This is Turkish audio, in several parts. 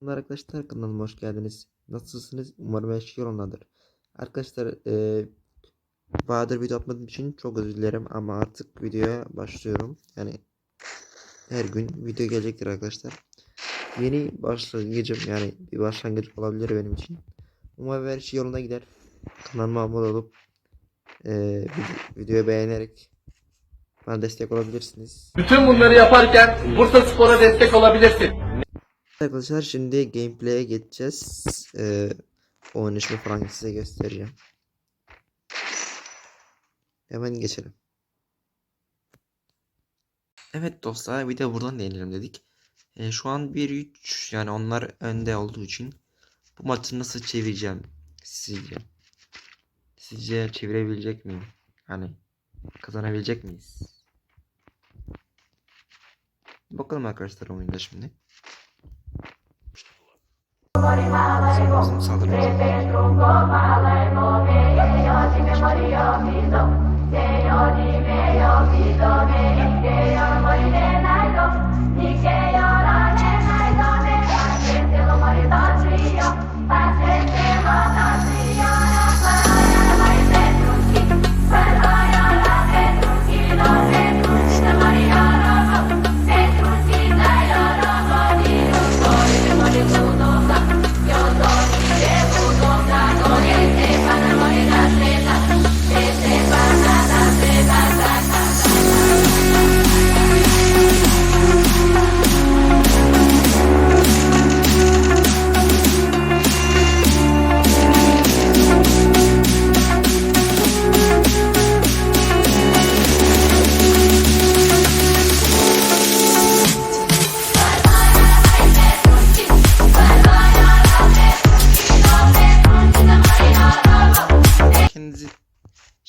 Merhaba Arkadaşlar kanalıma hoş geldiniz. Nasılsınız? Umarım her şey yolundadır. Arkadaşlar eee bayağıdır video atmadığım için çok özür dilerim ama artık videoya başlıyorum. Yani her gün video gelecektir arkadaşlar. Yeni başlangıcım yani bir başlangıç olabilir benim için. Umarım her şey yolunda gider. Kanalıma abone olup vid- videoyu beğenerek bana destek olabilirsiniz. Bütün bunları yaparken Bursa Spor'a destek olabilirsin. Arkadaşlar şimdi gameplay'e geçeceğiz. Ee, oynayışımı falan size göstereceğim. Hemen geçelim. Evet dostlar bir de buradan deneyelim dedik. Ee, şu an 1-3 yani onlar önde olduğu için bu maçı nasıl çevireceğim sizce? Sizce çevirebilecek miyim? Hani kazanabilecek miyiz? Bakalım arkadaşlar oyunda şimdi. Bizim saldırımız. Kendinizi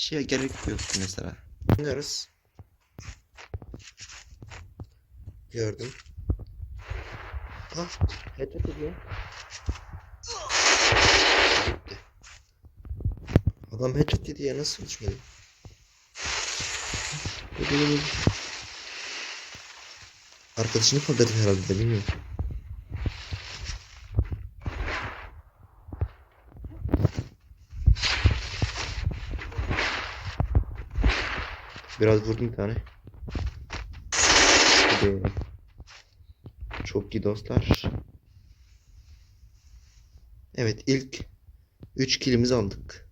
şeye gerek yok mesela. Oynarız. Gördüm. Ah, headshot ediyor. Gitti. Adam headshot yedi ya nasıl düşmedi? Arkadaşını kaldırdı herhalde de bilmiyorum. Biraz vurdum bir tane. Çok iyi dostlar. Evet ilk 3 kilimizi aldık.